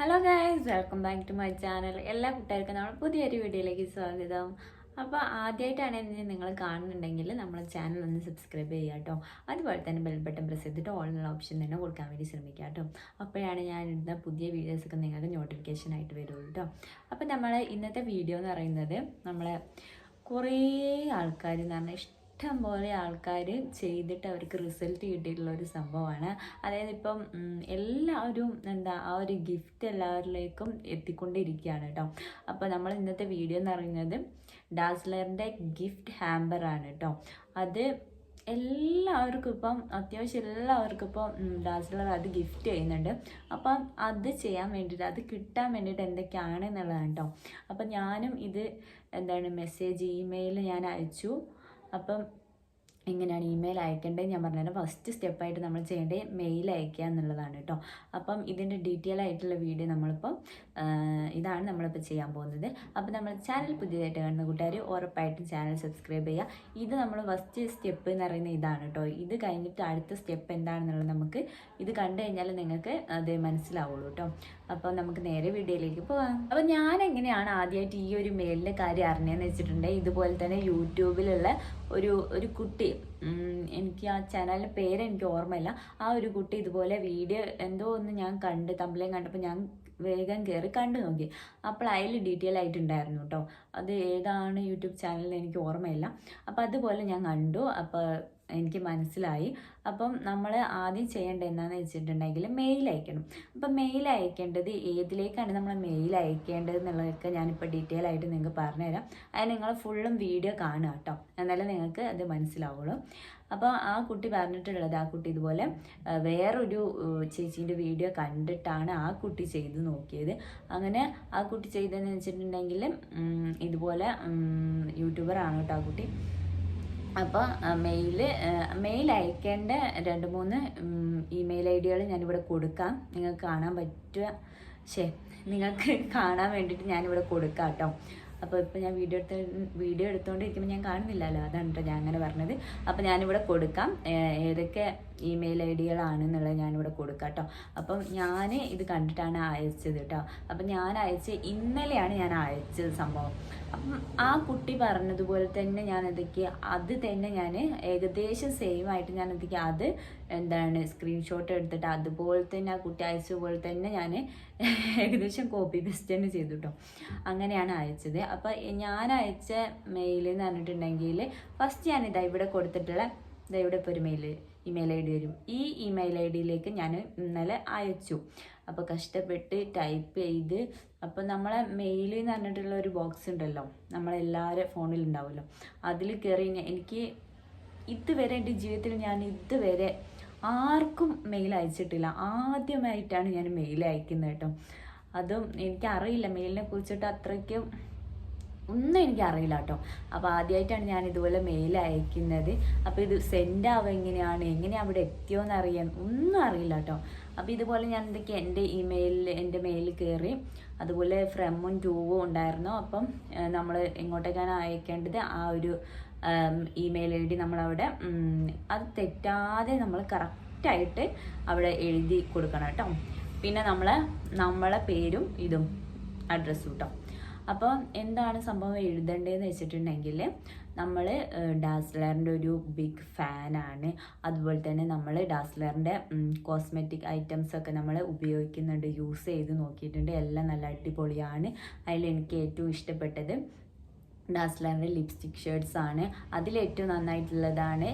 Hello guys welcome back to my channel എല്ലാ കുട്ടികൾക്കും നമ്മൾ പുതിയൊരു വീഡിയോയിലേക്ക് സ്വാഗതം. അപ്പോൾ ആദ്യമായിട്ടാണ് എന്നെ നിങ്ങൾ കാണുന്നുണ്ടെങ്കിൽ നമ്മളെ ചാനൽ ഒന്ന് സബ്സ്ക്രൈബ് ചെയ്യുക കേട്ടോ. അതുപോലെ തന്നെ ബെൽ ബട്ടൺ പ്രസ് ചെയ്തിട്ട് എന്നുള്ള ഓപ്ഷൻ തന്നെ കൊടുക്കാൻ വേണ്ടി ശ്രമിക്കുക കേട്ടോ. അപ്പോഴാണ് ഞാൻ ഇടുന്ന പുതിയ വീഡിയോസൊക്കെ നിങ്ങൾക്ക് നോട്ടിഫിക്കേഷൻ ആയിട്ട് വരുള്ളൂ കേട്ടോ. അപ്പോൾ നമ്മൾ ഇന്നത്തെ വീഡിയോ എന്ന് പറയുന്നത് നമ്മളെ കുറേ ആൾക്കാർ എന്ന് പറഞ്ഞാൽ ഇഷ്ടം പോലെ ആൾക്കാർ ചെയ്തിട്ട് അവർക്ക് റിസൾട്ട് കിട്ടിയിട്ടുള്ള ഒരു സംഭവമാണ്. അതായത് ഇപ്പം എല്ലാവരും എന്താ ആ ഒരു ഗിഫ്റ്റ് എല്ലാവരിലേക്കും എത്തിക്കൊണ്ടിരിക്കുകയാണ് കേട്ടോ. അപ്പോൾ നമ്മൾ ഇന്നത്തെ വീഡിയോ എന്ന് പറയുന്നത് ഡാസ്ലറിന്റെ ഗിഫ്റ്റ് ഹാമ്പറാണ് കേട്ടോ. അത് എല്ലാവർക്കും ഇപ്പം അത്യാവശ്യം എല്ലാവർക്കും ഇപ്പം ഡാസ്ലർ അത് ഗിഫ്റ്റ് ചെയ്യുന്നുണ്ട്. അപ്പം അത് ചെയ്യാൻ വേണ്ടിയിട്ട് അത് കിട്ടാൻ വേണ്ടിയിട്ട് എന്തൊക്കെയാണ് എന്നുള്ളതാണ് കേട്ടോ. അപ്പം ഞാനും ഇത് എന്താണ് മെസ്സേജ് ഇമെയിൽ ഞാൻ അയച്ചു. അപ്പം എങ്ങനെയാണ് ഇമെയിൽ അയക്കേണ്ടത്? ഞാൻ പറഞ്ഞുതരാം ഫസ്റ്റ് സ്റ്റെപ്പായിട്ട് നമ്മൾ ചെയ്യേണ്ടത് മെയിൽ അയക്കുക എന്നുള്ളതാണ് കേട്ടോ. അപ്പം ഇതിന്റെ ഡീറ്റെയിൽ ആയിട്ടുള്ള വീഡിയോ നമ്മളിപ്പം ഇതാണ് നമ്മളിപ്പോൾ ചെയ്യാൻ പോകുന്നത്. അപ്പം നമ്മൾ ചാനൽ പുതിയതായിട്ട് കാണുന്ന കൂട്ടുകാർ ഉറപ്പായിട്ടും ചാനൽ സബ്സ്ക്രൈബ് ചെയ്യുക. ഇത് നമ്മൾ ഫസ്റ്റ് സ്റ്റെപ്പ് എന്ന് പറയുന്ന ഇതാണ് കേട്ടോ. ഇത് കഴിഞ്ഞിട്ട് അടുത്ത സ്റ്റെപ്പ് എന്താണെന്നുള്ളത് നമുക്ക് ഇത് കണ്ടു കഴിഞ്ഞാൽ നിങ്ങൾക്ക് അത് മനസ്സിലാവുള്ളൂ കേട്ടോ. അപ്പോൾ നമുക്ക് നേരെ വീഡിയോയിലേക്ക് പോകാം അപ്പോൾ ഞാൻ എങ്ങനെയാണ് ആദ്യമായിട്ട് ഈ ഒരു മെയിലിന്റെ കാര്യം അറിഞ്ഞതെന്ന് വെച്ചിട്ടുണ്ടെങ്കിൽ ഇതുപോലെ തന്നെ യൂട്യൂബിലുള്ള ഒരു ഒരു കുട്ടി എനിക്ക് ആ ചാനലിന്റെ പേര് എനിക്ക് ഓർമ്മയില്ല. ആ ഒരു കുട്ടി ഇതുപോലെ വീഡിയോ എന്തോ ഒന്ന് ഞാൻ കണ്ട് തമ്പിലേയും കണ്ടപ്പോൾ ഞാൻ വേഗം കയറി കണ്ടു നോക്കി. അപ്പോൾ അതിൽ ഡീറ്റെയിൽ ആയിട്ടുണ്ടായിരുന്നു കേട്ടോ അത് ഏതാണ് യൂട്യൂബ് ചാനലിൽ എനിക്ക് ഓർമ്മയില്ല. അപ്പോൾ അതുപോലെ ഞാൻ കണ്ടു. അപ്പോൾ എനിക്ക് മനസ്സിലായി. അപ്പം നമ്മൾ ആദ്യം ചെയ്യേണ്ട എന്താണെന്ന് വെച്ചിട്ടുണ്ടെങ്കിൽ മെയിൽ അയക്കണം. അപ്പം മെയിൽ അയക്കേണ്ടത് ഏതിലേക്കാണ് നമ്മൾ മെയിൽ അയക്കേണ്ടത് എന്നുള്ളതൊക്കെ ഞാനിപ്പോൾ ഡീറ്റെയിൽ ആയിട്ട് നിങ്ങൾക്ക് പറഞ്ഞുതരാം. അത് നിങ്ങൾ ഫുള്ളും വീഡിയോ കാണുക കേട്ടോ എന്നാലേ നിങ്ങൾക്ക് അത് മനസ്സിലാവുള്ളൂ. അപ്പോൾ ആ കുട്ടി പറഞ്ഞിട്ടുള്ളത് ആ കുട്ടി ഇതുപോലെ വേറൊരു ചേച്ചീന്റെ വീഡിയോ കണ്ടിട്ടാണ് ആ കുട്ടി ചെയ്ത് നോക്കിയത്. അങ്ങനെ ആ കുട്ടി ചെയ്തതെന്ന് വെച്ചിട്ടുണ്ടെങ്കിൽ ഇതുപോലെ യൂട്യൂബറാണ് കേട്ടോ ആ കുട്ടി. അപ്പോൾ മെയിൽ മെയിൽ അയക്കേണ്ട രണ്ട് മൂന്ന് ഇമെയിൽ ഐ ഡികൾ ഞാനിവിടെ കൊടുക്കാം. നിങ്ങൾക്ക് കാണാൻ പറ്റുക. ശേ നിങ്ങൾക്ക് കാണാൻ വേണ്ടിയിട്ട് ഞാനിവിടെ കൊടുക്കാം കേട്ടോ അപ്പോൾ ഇപ്പോൾ ഞാൻ വീഡിയോ എടുത്ത് വീഡിയോ എടുത്തുകൊണ്ടിരിക്കുമ്പോൾ ഞാൻ കാണുന്നില്ലല്ലോ. അതാണ് കേട്ടോ ഞാൻ അങ്ങനെ പറഞ്ഞത്. അപ്പോൾ ഞാനിവിടെ കൊടുക്കാം. ഏതൊക്കെ ഇമെയിൽ ഐ ഡികളാണെന്നുള്ളത് ഞാനിവിടെ കൊടുക്കാം കേട്ടോ. അപ്പം ഞാൻ ഇത് കണ്ടിട്ടാണ് അയച്ചത് കേട്ടോ. അപ്പം ഞാൻ അയച്ച ഇന്നലെയാണ് ഞാൻ അയച്ചത് സംഭവം. അപ്പം ആ കുട്ടി പറഞ്ഞതുപോലെ തന്നെ ഞാൻ എന്തൊക്കെ അത് തന്നെ ഞാൻ ഏകദേശം സെയിം ആയിട്ട് ഞാൻ എന്തൊക്കെ അത് എന്താണ് സ്ക്രീൻഷോട്ട് എടുത്തിട്ട് അതുപോലെ തന്നെ ആ കുട്ടി അയച്ച പോലെ തന്നെ ഞാൻ ഏകദേശം കോപ്പി പേസ്റ്റ് തന്നെ ചെയ്തു കേട്ടോ. അങ്ങനെയാണ് അയച്ചത്. അപ്പോൾ ഞാൻ അയച്ച മെയിൽ എന്ന് പറഞ്ഞിട്ടുണ്ടെങ്കിൽ ഫസ്റ്റ് ഞാൻ ഇതാ ഇവിടെ കൊടുത്തിട്ടുള്ള ഇതാ ഇവിടെ ഇപ്പോൾ ഒരു മെയിൽ ഇമെയിൽ ഐ ഡി വരും. ഈ ഇമെയിൽ ഐ ഡിയിലേക്ക് ഞാൻ ഇന്നലെ അയച്ചു. അപ്പോൾ കഷ്ടപ്പെട്ട് ടൈപ്പ് ചെയ്ത് അപ്പോൾ നമ്മളെ മെയിൽ എന്ന് പറഞ്ഞിട്ടുള്ള ഒരു ബോക്സ് ഉണ്ടല്ലോ. നമ്മളെല്ലാവരും ഫോണിൽ ഉണ്ടാവുമല്ലോ. അതിൽ കയറി എനിക്ക് ഇതുവരെ എന്റെ ജീവിതത്തിൽ ഞാൻ ഇതുവരെ ആർക്കും മെയിൽ അയച്ചിട്ടില്ല. ആദ്യമായിട്ടാണ് ഞാൻ മെയിൽ അയക്കുന്നത് കേട്ടോ. അതും എനിക്കറിയില്ല മെയിലിനെ കുറിച്ചിട്ട് അത്രയ്ക്കും ഒന്നും എനിക്ക് അറിയില്ല കേട്ടോ. അപ്പോൾ ആദ്യമായിട്ടാണ് ഞാൻ ഇതുപോലെ മെയിൽ അയക്കുന്നത്. അപ്പോൾ ഇത് സെൻഡ് ആവുക എങ്ങനെയാണ് എങ്ങനെ അവിടെ എത്തിയോന്ന് അറിയാൻ ഒന്നും അറിയില്ല കേട്ടോ. അപ്പോൾ ഇതുപോലെ ഞാൻ എന്തൊക്കെ എന്റെ ഇമെയിലിൽ എന്റെ മെയിലിൽ കയറി അതുപോലെ ഫ്രമും ടൂവും ഉണ്ടായിരുന്നു. അപ്പം നമ്മൾ എങ്ങോട്ടേക്കാണ് അയക്കേണ്ടത്? ആ ഒരു ഇമെയിൽ ഐ ഡി നമ്മളവിടെ അത് തെറ്റാതെ നമ്മൾ കറക്റ്റായിട്ട് അവിടെ എഴുതി കൊടുക്കണം കേട്ടോ. പിന്നെ നമ്മൾ നമ്മളെ പേരും ഇതും അഡ്രസ്സും കേട്ടോ അപ്പോൾ എന്താണ് സംഭവം എഴുതേണ്ടതെന്ന് വെച്ചിട്ടുണ്ടെങ്കിൽ നമ്മൾ ഡാസ്ലറിന്റെ ഒരു ബിഗ് ഫാനാണ് അതുപോലെ തന്നെ നമ്മൾ ഡാസ്ലറിന്റെ കോസ്മെറ്റിക് ഐറ്റംസ് ഒക്കെ നമ്മൾ ഉപയോഗിക്കുന്നുണ്ട് യൂസ് ചെയ്ത് നോക്കിയിട്ടുണ്ട്. എല്ലാം നല്ല അടിപൊളിയാണ്. അതിൽ എനിക്ക് ഏറ്റവും ഇഷ്ടപ്പെട്ടത്. ഡാസ്ലറിന്റെ ലിപ്സ്റ്റിക് ഷേഡ്സ് ആണ്. അതിലേറ്റവും നന്നായിട്ടുള്ളതാണ്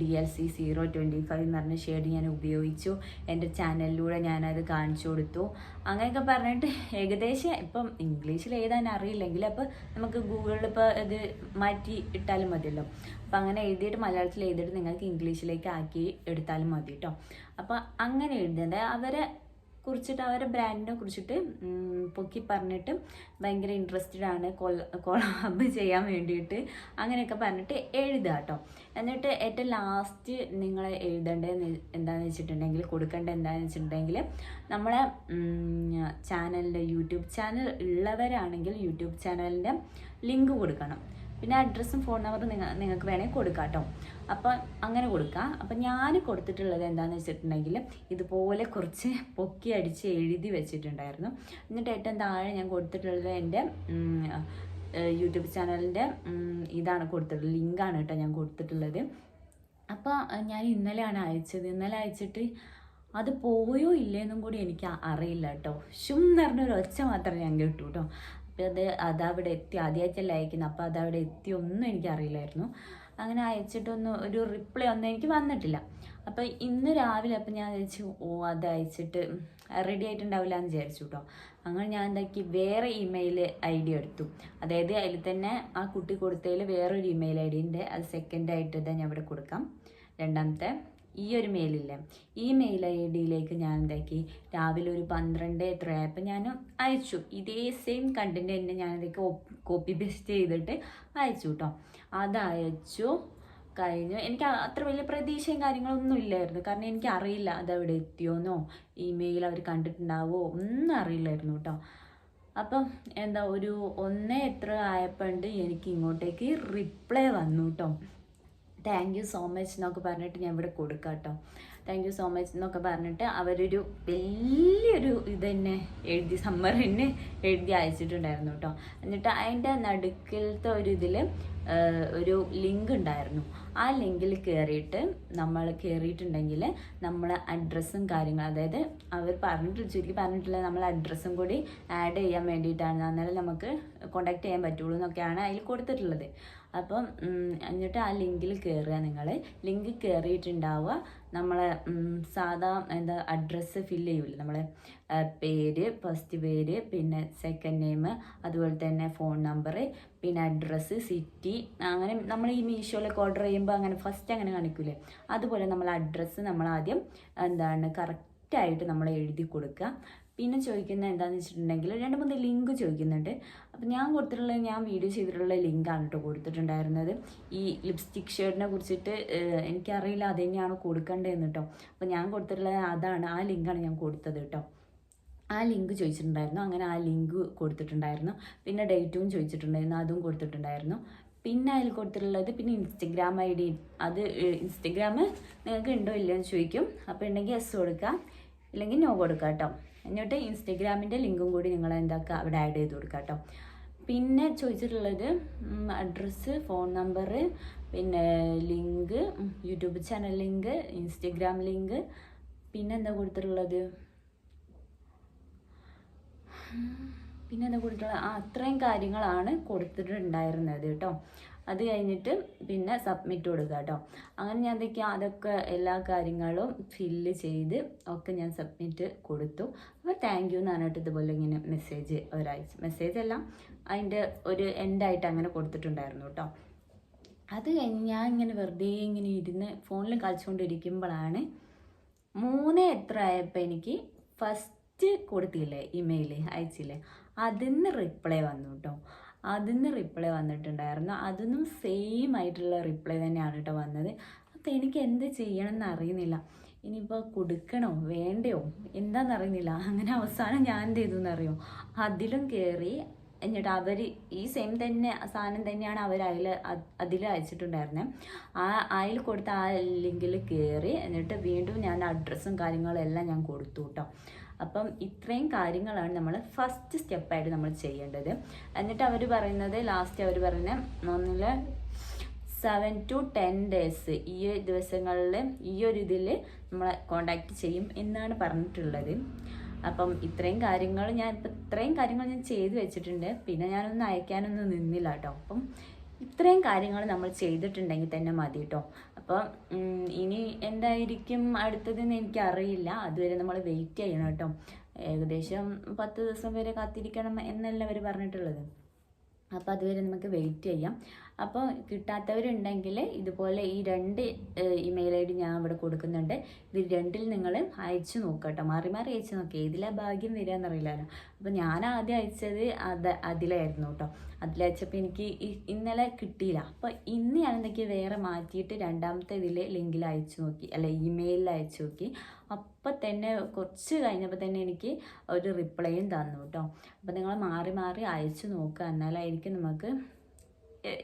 D L C zero twenty five എന്ന് പറഞ്ഞ ഷെയ്ഡ് ഞാൻ ഉപയോഗിച്ചു. എന്റെ ചാനലിലൂടെ ഞാനത് കാണിച്ചു കൊടുത്തു. അങ്ങനെയൊക്കെ പറഞ്ഞിട്ട് ഏകദേശം ഇപ്പം ഇംഗ്ലീഷിൽ എഴുതാൻ അറിയില്ലെങ്കിൽ അപ്പോൾ നമുക്ക് ഗൂഗിളിൽ ഇപ്പോൾ ഇത് മാറ്റി ഇട്ടാലും മതിയല്ലോ. അപ്പം അങ്ങനെ എഴുതിയിട്ട് മലയാളത്തിൽ എഴുതിയിട്ട് നിങ്ങൾക്ക് ഇംഗ്ലീഷിലേക്ക് ആക്കി എടുത്താലും മതി കേട്ടോ അപ്പോൾ അങ്ങനെ എഴുതേണ്ടത് അവരെ കുറിച്ചിട്ട് അവരുടെ ബ്രാൻഡിനെ കുറിച്ചിട്ട് പൊക്കി പറഞ്ഞിട്ട് ഭയങ്കര ഇൻട്രസ്റ്റഡ് ആണ് കൊളാബ് ചെയ്യാൻ വേണ്ടിയിട്ട്. അങ്ങനെയൊക്കെ പറഞ്ഞിട്ട് എഴുതുക കേട്ടോ എന്നിട്ട് ഏറ്റവും ലാസ്റ്റ് നിങ്ങൾ എഴുതേണ്ടത് എന്താണെന്ന് വെച്ചിട്ടുണ്ടെങ്കിൽ കൊടുക്കേണ്ടത് എന്താണെന്ന് വെച്ചിട്ടുണ്ടെങ്കിൽ നമ്മളെ ചാനലിന്റെ യൂട്യൂബ് ചാനൽ ഉള്ളവരാണെങ്കിൽ യൂട്യൂബ് ചാനലിന്റെ ലിങ്ക് കൊടുക്കണം. പിന്നെ അഡ്രസ്സും ഫോൺ നമ്പറും നിങ്ങൾ നിങ്ങൾക്ക് വേണമെങ്കിൽ കൊടുക്കാം കേട്ടോ അപ്പം അങ്ങനെ കൊടുക്കാം. അപ്പം ഞാൻ കൊടുത്തിട്ടുള്ളത് എന്താണെന്ന് വെച്ചിട്ടുണ്ടെങ്കിൽ ഇതുപോലെ കുറച്ച് പൊക്കി അടിച്ച് എഴുതി വെച്ചിട്ടുണ്ടായിരുന്നു. എന്നിട്ട് ഏറ്റവും താഴെ ഞാൻ കൊടുത്തിട്ടുള്ളത് എന്റെ യൂട്യൂബ് ചാനലിന്റെ ഇതാണ് കൊടുത്തിട്ടുള്ളത് ലിങ്കാണ് കേട്ടോ ഞാൻ കൊടുത്തിട്ടുള്ളത്. അപ്പോൾ ഞാൻ ഇന്നലെയാണ് അയച്ചത്. ഇന്നലെ അയച്ചിട്ട് അത് പോയോ ഇല്ലേന്നും കൂടി എനിക്ക് അറിയില്ല കേട്ടോ. ഷും എന്ന് പറഞ്ഞൊരു ഒച്ച മാത്രമേ ഞാൻ കേട്ടു കേട്ടോ. അപ്പോൾ അത് അതവിടെ എത്തി ആദ്യമായിട്ടല്ല അയക്കുന്നത്. അപ്പോൾ അതവിടെ എത്തി ഒന്നും എനിക്കറിയില്ലായിരുന്നു അങ്ങനെ അയച്ചിട്ടൊന്നും ഒരു റിപ്ലൈ ഒന്നും എനിക്ക് വന്നിട്ടില്ല. അപ്പോൾ ഇന്ന് രാവിലെ അപ്പം ഞാൻ വിചാരിച്ചു ഓ അത് അയച്ചിട്ട് റെഡി ആയിട്ടുണ്ടാവില്ല എന്ന് വിചാരിച്ചു കേട്ടോ അങ്ങനെ ഞാൻ എന്താക്കി വേറെ ഇമെയിൽ ഐ ഡി എടുത്തു. അതായത് അതിൽ തന്നെ ആ കുട്ടി കൊടുത്തതിൽ വേറൊരു ഇമെയിൽ ഐ ഡി ഉണ്ട് അത് സെക്കൻഡ് ആയിട്ട് ഇതാ ഞാൻ ഇവിടെ കൊടുക്കാം. രണ്ടാമത്തെ ഈ ഒരു മെയിലില്ലേ ഈ മെയിൽ ഐ ഡിയിലേക്ക് ഞാൻ എന്താക്കി രാവിലെ ഒരു പന്ത്രണ്ട് എത്രയായപ്പോൾ ഞാൻ അയച്ചു. ഇതേ സെയിം കണ്ടന്റ് തന്നെ ഞാൻ ഇതൊക്കെ കോപ്പി പേസ്റ്റ് ചെയ്തിട്ട് അയച്ചു കേട്ടോ അത് അയച്ചു കഴിഞ്ഞു. എനിക്ക് അത്ര വലിയ പ്രതീക്ഷയും കാര്യങ്ങളൊന്നും ഇല്ലായിരുന്നു. കാരണം എനിക്ക് അറിയില്ല അത് അവിടെ എത്തിയോന്നോ? ഇമെയിൽ അവർ കണ്ടിട്ടുണ്ടാവോ? ഒന്നും അറിയില്ലായിരുന്നു കേട്ടോ അപ്പം എന്താ ഒരു ഒന്നേ എത്ര ആയപ്പോണ്ട് എനിക്ക് ഇങ്ങോട്ടേക്ക് റിപ്ലൈ വന്നു കേട്ടോ താങ്ക് യു സോ മച്ച് എന്നൊക്കെ പറഞ്ഞിട്ട് ഞാൻ ഇവിടെ കൊടുക്കാം കേട്ടോ താങ്ക് യു സോ മച്ച് എന്നൊക്കെ പറഞ്ഞിട്ട് അവരൊരു വലിയൊരു ഇത് തന്നെ എഴുതി സമ്മർ തന്നെ എഴുതി അയച്ചിട്ടുണ്ടായിരുന്നു കേട്ടോ. എന്നിട്ട് അതിന്റെ നടുക്കിലത്തെ ഒരു ഇതിൽ ഒരു ലിങ്ക് ഉണ്ടായിരുന്നു. ആ ലിങ്കിൽ കയറിയിട്ട് നമ്മൾ കയറിയിട്ടുണ്ടെങ്കിൽ നമ്മൾ അഡ്രസ്സും കാര്യങ്ങളും അതായത് അവർ പറഞ്ഞിട്ട് ചുരുക്കി പറഞ്ഞിട്ടില്ല നമ്മൾ അഡ്രസ്സും കൂടി ആഡ് ചെയ്യാൻ വേണ്ടിയിട്ടാണ്. അന്നേരം നമുക്ക് കോണ്ടാക്ട് ചെയ്യാൻ പറ്റുള്ളൂ എന്നൊക്കെയാണ് അതിൽ കൊടുത്തിട്ടുള്ളത്. അപ്പം എന്നിട്ട് ആ ലിങ്കിൽ കയറുക നിങ്ങൾ. ലിങ്ക് കയറിയിട്ടുണ്ടാവുക. നമ്മൾ സാധാ എന്താ അഡ്രസ്സ് ഫില്ല് ചെയ്യൂല. നമ്മൾ പേര് ഫസ്റ്റ് പേര് പിന്നെ സെക്കൻഡ് നെയിം അതുപോലെ തന്നെ ഫോൺ നമ്പർ പിന്നെ അഡ്രസ്സ് സിറ്റി അങ്ങനെ നമ്മൾ ഈ മീഷോയിലൊക്കെ ഓർഡർ ചെയ്യുമ്പോൾ അങ്ങനെ ഫസ്റ്റ് അങ്ങനെ കാണിക്കൂലേ അതുപോലെ നമ്മൾ അഡ്രസ്സ് നമ്മൾ ആദ്യം എന്താണ് കറക്റ്റായിട്ട് നമ്മൾ എഴുതി കൊടുക്കുക. പിന്നെ ചോദിക്കുന്നത് എന്താണെന്ന് വെച്ചിട്ടുണ്ടെങ്കിൽ രണ്ട് മൂന്ന് ലിങ്ക് ചോദിക്കുന്നുണ്ട്. അപ്പോൾ ഞാൻ കൊടുത്തിട്ടുള്ള ഞാൻ വീഡിയോ ചെയ്തിട്ടുള്ള ലിങ്കാണ് കേട്ടോ കൊടുത്തിട്ടുണ്ടായിരുന്നത്. ഈ ലിപ്സ്റ്റിക് ഷെയ്ഡിനെ കുറിച്ചിട്ട് എനിക്കറിയില്ല അത് തന്നെയാണ് കൊടുക്കേണ്ടതെന്ന് കേട്ടോ അപ്പം ഞാൻ കൊടുത്തിട്ടുള്ളത് അതാണ് ആ ലിങ്കാണ് ഞാൻ കൊടുത്തത് കേട്ടോ ആ ലിങ്ക് ചോദിച്ചിട്ടുണ്ടായിരുന്നു. അങ്ങനെ ആ ലിങ്ക് കൊടുത്തിട്ടുണ്ടായിരുന്നു. പിന്നെ ഡേറ്റും ചോദിച്ചിട്ടുണ്ടായിരുന്നു. അതും കൊടുത്തിട്ടുണ്ടായിരുന്നു. പിന്നെ അതിൽ കൊടുത്തിട്ടുള്ളത് പിന്നെ ഇൻസ്റ്റഗ്രാം ഐ ഡി. അത് ഇൻസ്റ്റഗ്രാം നിങ്ങൾക്ക് ഉണ്ടോ ഇല്ലയോ എന്ന് ചോദിക്കും. അപ്പോൾ ഉണ്ടെങ്കിൽ എസ് കൊടുക്കുക. ഇല്ലെങ്കിൽ നോ കൊടുക്കുക കേട്ടോ. എന്നിട്ട് ഇൻസ്റ്റഗ്രാമിന്റെ ലിങ്കും കൂടി നിങ്ങൾ എന്താക്കുക? അവിടെ ആഡ് ചെയ്ത് കൊടുക്കുക കേട്ടോ. പിന്നെ ചോദിച്ചിട്ടുള്ളത് അഡ്രസ്സ് ഫോൺ നമ്പർ പിന്നെ link YouTube channel link Instagram link പിന്നെ എന്താ കൊടുത്തിട്ടുള്ളത്? പിന്നെ എന്താ കൊടുത്തിട്ടുള്ളത് ആ അത്രയും കാര്യങ്ങളാണ് കൊടുത്തിട്ടുണ്ടായിരുന്നത് കേട്ടോ. അത് കഴിഞ്ഞിട്ട് പിന്നെ സബ്മിറ്റ് കൊടുക്കുക കേട്ടോ അങ്ങനെ ഞാൻ എന്തൊക്കെ അതൊക്കെ എല്ലാ കാര്യങ്ങളും ഫില്ല് ചെയ്ത് ഒക്കെ ഞാൻ സബ്മിറ്റ് കൊടുത്തു. അപ്പോൾ താങ്ക് യു എന്ന് പറഞ്ഞിട്ട് ഇതുപോലെ ഇങ്ങനെ മെസ്സേജ് ഒരാഴ്ച. മെസ്സേജ് എല്ലാം അതിന്റെ ഒരു എൻഡായിട്ട് അങ്ങനെ കൊടുത്തിട്ടുണ്ടായിരുന്നു കേട്ടോ അത് കഴിഞ്ഞ് ഞാൻ ഇങ്ങനെ വെറുതെ ഇങ്ങനെ ഇരുന്ന് ഫോണിൽ കളിച്ചുകൊണ്ടിരിക്കുമ്പോഴാണ് മൂന്ന് എത്ര ആയപ്പോൾ എനിക്ക് ഫസ്റ്റ് കൊടുത്തില്ലേ ഇമെയിൽ അയച്ചില്ലേ? അതിന്ന് റിപ്ലൈ വന്നു കേട്ടോ അതിന്ന് റിപ്ലൈ വന്നിട്ടുണ്ടായിരുന്നു. അതൊന്നും സെയിം ആയിട്ടുള്ള റിപ്ലൈ തന്നെയാണ് കേട്ടോ വന്നത്. അപ്പോൾ എനിക്ക് എന്ത് ചെയ്യണം എന്നറിയുന്നില്ല ഇനിയിപ്പോൾ കൊടുക്കണോ? വേണ്ടയോ? എന്താണെന്നറിയുന്നില്ല അങ്ങനെ അവസാനം ഞാൻ എന്ത് ചെയ്തു എന്നറിയോ? അതിലും കയറി എന്നിട്ട് അവർ ഈ സെയിം തന്നെ സാധനം തന്നെയാണ് അവർ അതിൽ അതിൽ അയച്ചിട്ടുണ്ടായിരുന്നത് ആ അതിൽ കൊടുത്ത ആ ലിങ്കിൽ കയറി എന്നിട്ട് വീണ്ടും ഞാൻ അഡ്രസ്സും കാര്യങ്ങളും എല്ലാം ഞാൻ കൊടുത്തു കേട്ടോ അപ്പം ഇത്രയും കാര്യങ്ങളാണ് നമ്മൾ ഫസ്റ്റ് സ്റ്റെപ്പായിട്ട് നമ്മൾ ചെയ്യേണ്ടത്. എന്നിട്ട് അവർ പറയുന്നത് ലാസ്റ്റ് അവർ പറയുന്നത് ഒന്നിൽ സെവൻ ടു ടെൻ ഡേയ്സ് ഈ ദിവസങ്ങളിൽ ഈ ഒരു ഇതിൽ നമ്മളെ കോണ്ടാക്ട് ചെയ്യും എന്നാണ് പറഞ്ഞിട്ടുള്ളത്. അപ്പം ഇത്രയും കാര്യങ്ങൾ ഞാൻ ഇപ്പം ഇത്രയും കാര്യങ്ങൾ ഞാൻ ചെയ്ത് വെച്ചിട്ടുണ്ട്. പിന്നെ ഞാനൊന്നും അയക്കാനൊന്നും നിന്നില്ല കേട്ടോ. അപ്പം ഇത്രയും കാര്യങ്ങൾ നമ്മൾ ചെയ്തിട്ടുണ്ടെങ്കിൽ തന്നെ മതി കേട്ടോ. അപ്പം ഇനി എന്തായിരിക്കും അടുത്തതെന്ന് എനിക്കറിയില്ല. അതുവരെ നമ്മൾ വെയിറ്റ് ചെയ്യണം കേട്ടോ. ഏകദേശം പത്ത് ദിവസം വരെ കാത്തിരിക്കണം എന്നല്ല അവർ പറഞ്ഞിട്ടുള്ളത്. അപ്പോൾ അതുവരെ നമുക്ക് വെയിറ്റ് ചെയ്യാം. അപ്പോൾ കിട്ടാത്തവരുണ്ടെങ്കിൽ ഇതുപോലെ ഈ രണ്ട് ഇമെയിൽ ഐ ഡി ഞാൻ ഇവിടെ കൊടുക്കുന്നുണ്ട്. ഇത് രണ്ടിൽ നിങ്ങൾ അയച്ചു നോക്കുക കേട്ടോ മാറി മാറി അയച്ചു നോക്കുക ഏതിലാ ഭാഗ്യം വരിക എന്നറിയില്ലല്ലോ അപ്പോൾ ഞാൻ ആദ്യം അയച്ചത് അത് അതിലായിരുന്നു കേട്ടോ അതിലയച്ചപ്പോൾ എനിക്ക് ഇന്നലെ കിട്ടിയില്ല. അപ്പോൾ ഇന്ന് ഞാൻ എന്തൊക്കെ വേറെ മാറ്റിയിട്ട് രണ്ടാമത്തെ ഇതിൽ ലിങ്കിൽ അയച്ചു നോക്കി. അല്ല ഇമെയിലിൽ അയച്ചു നോക്കി. അപ്പം തന്നെ കുറച്ച് കഴിഞ്ഞപ്പോൾ തന്നെ എനിക്ക് ഒരു റിപ്ലൈയും തന്നു കേട്ടോ അപ്പോൾ നിങ്ങൾ മാറി മാറി അയച്ചു നോക്കുക എന്നാലായിരിക്കും നമുക്ക്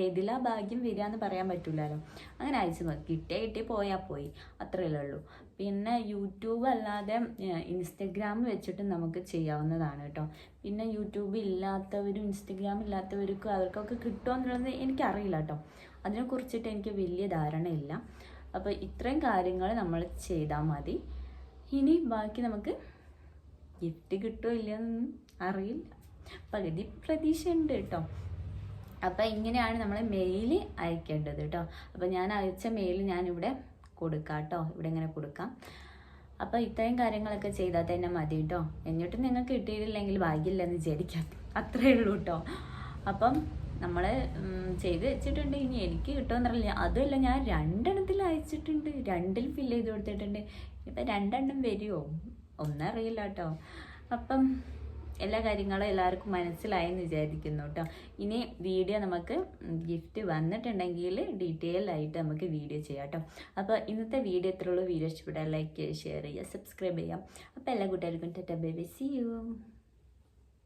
ഏതിലാ ഭാഗ്യം വരിക എന്ന് പറയാൻ പറ്റില്ലല്ലോ അങ്ങനെ അയച്ചു നോക്കി കിട്ടിയാൽ കിട്ടി പോയാൽ പോയി. അത്രയല്ലേ ഉള്ളൂ. പിന്നെ യൂട്യൂബ് അല്ലാതെ ഇൻസ്റ്റഗ്രാം വെച്ചിട്ട് നമുക്ക് ചെയ്യാവുന്നതാണ് കേട്ടോ. പിന്നെ യൂട്യൂബ് ഇല്ലാത്തവരും ഇൻസ്റ്റഗ്രാം ഇല്ലാത്തവർക്കും അവർക്കൊക്കെ കിട്ടുമോ എന്നുള്ളത് എനിക്കറിയില്ല കേട്ടോ. അതിനെക്കുറിച്ചിട്ട് എനിക്ക് വലിയ ധാരണയില്ല. അപ്പോൾ ഇത്രയും കാര്യങ്ങൾ നമ്മൾ ചെയ്താൽ മതി. ഇനി ബാക്കി നമുക്ക് ഗിഫ്റ്റ് കിട്ടുമോ ഇല്ലയെന്നൊന്നും അറിയില്ല. പകുതി പ്രതീക്ഷയുണ്ട് കേട്ടോ. അപ്പം ഇങ്ങനെയാണ് നമ്മൾ മെയിൽ അയക്കേണ്ടത് കേട്ടോ അപ്പം ഞാൻ അയച്ച മെയിൽ ഞാനിവിടെ കൊടുക്കാം കേട്ടോ ഇവിടെ ഇങ്ങനെ കൊടുക്കാം. അപ്പോൾ ഇത്രയും കാര്യങ്ങളൊക്കെ ചെയ്താൽ തന്നെ മതി കേട്ടോ എന്നിട്ട് നിങ്ങൾക്ക് കിട്ടിയിട്ടില്ലെങ്കിൽ ഭാഗ്യമില്ലെന്ന് വിചാരിക്കാം അത്രേ ഉള്ളൂ കേട്ടോ അപ്പം നമ്മൾ ചെയ്ത് വെച്ചിട്ടുണ്ട്. ഇനി എനിക്ക് കിട്ടുമെന്നറിയില്ല. അതുമല്ല ഞാൻ രണ്ടെണ്ണത്തിൽ അയച്ചിട്ടുണ്ട്. രണ്ടിൽ ഫില്ല് ചെയ്ത് കൊടുത്തിട്ടുണ്ട്. ഇപ്പം രണ്ടെണ്ണം വരുമോ? ഒന്നറിയില്ല കേട്ടോ അപ്പം എല്ലാ കാര്യങ്ങളും എല്ലാവർക്കും മനസ്സിലായി എന്ന് വിചാരിക്കുന്നു കേട്ടോ. ഇനി വീഡിയോ നമുക്ക് ഗിഫ്റ്റ് വന്നിട്ടുണ്ടെങ്കിൽ ഡീറ്റെയിൽ ആയിട്ട് നമുക്ക് വീഡിയോ ചെയ്യാം കേട്ടോ. അപ്പോൾ ഇന്നത്തെ വീഡിയോ എത്രയുള്ളൂ വീഡിയോ ഇഷ്ടപ്പെട്ടാൽ ലൈക്ക് ചെയ്യുക ഷെയർ ചെയ്യുക സബ്സ്ക്രൈബ് ചെയ്യാം അപ്പോൾ എല്ലാ കൂട്ടുകാർക്കും ടെറ്റ ബേബി സി യു